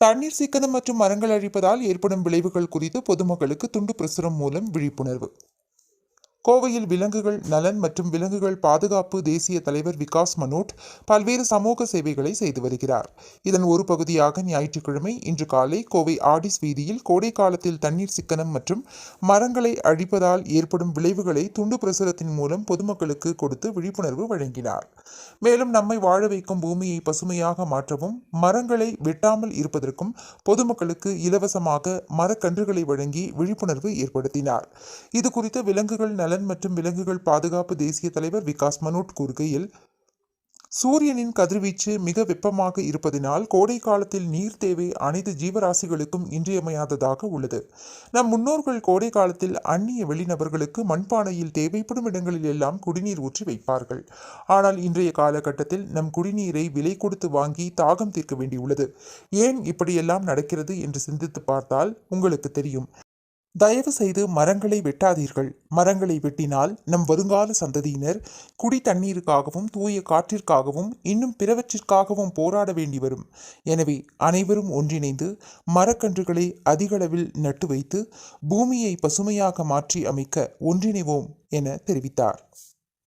தண்ணீர் சிக்கனம் மற்றும் மரங்கள் அழிப்பதால் ஏற்படும் விளைவுகள் குறித்து பொதுமக்களுக்கு துண்டு பிரசுரம் மூலம் விழிப்புணர்வு. கோவையில் விலங்குகள் நலன் மற்றும் விலங்குகள் பாதுகாப்பு தேசிய தலைவர் விகாஸ் மனோட் பல்வேறு சமூக சேவைகளை செய்து வருகிறார். இதன் ஒரு பகுதியாக ஞாயிற்றுக்கிழமை இன்று காலை கோவை ஆடிஸ் வீதியில் கோடை காலத்தில் தண்ணீர் சிக்கனம் மற்றும் மரங்களை அழிப்பதால் ஏற்படும் விளைவுகளை துண்டு பிரசுரத்தின் மூலம் பொதுமக்களுக்கு கொடுத்து விழிப்புணர்வு வழங்கினார். மேலும் நம்மை வாழ வைக்கும் பூமியை பசுமையாக மாற்றவும் மரங்களை வெட்டாமல் இருப்பதற்கும் பொதுமக்களுக்கு இலவசமாக மரக்கன்றுகளை வழங்கி விழிப்புணர்வு ஏற்படுத்தினார். இது குறித்து விலங்குகள் நலன் மற்றும் விலங்குகள் பாதுகாப்பு தேசிய தலைவர் விகாஸ் மனோட் கூறுகையில் சூரியனின் கதிர்வீச்சு மிக வெப்பமாக இருப்பதினால் கோடை காலத்தில் நீர் தேவை அனைத்து ஜீவராசிகளுக்கும் இன்றியமையாததாக உள்ளது. நம் முன்னோர்கள் கோடை காலத்தில் அந்நிய வெளிநபர்களுக்கு மண்பானையில் தேவைப்படும் இடங்களில் எல்லாம் குடிநீர் ஊற்றி வைப்பார்கள். ஆனால் இன்றைய காலகட்டத்தில் நம் குடிநீரை விலை கொடுத்து வாங்கி தாகம் தீர்க்க வேண்டியுள்ளது. ஏன் இப்படியெல்லாம் நடக்கிறது என்று சிந்தித்து பார்த்தால் உங்களுக்கு தெரியும். தயவு செய்து மரங்களை வெட்டாதீர்கள். மரங்களை வெட்டினால் நம் வருங்கால சந்ததியினர் குடி தண்ணீருக்காகவும் தூய காற்றிற்காகவும் இன்னும் பிறவற்றிற்காகவும் போராட வேண்டி வரும். எனவே அனைவரும் ஒன்றிணைந்து மரக்கன்றுகளை அதிகளவில் நட்டு வைத்து பூமியை பசுமையாக மாற்றி அமைக்க ஒன்றிணைவோம் என தெரிவித்தார்.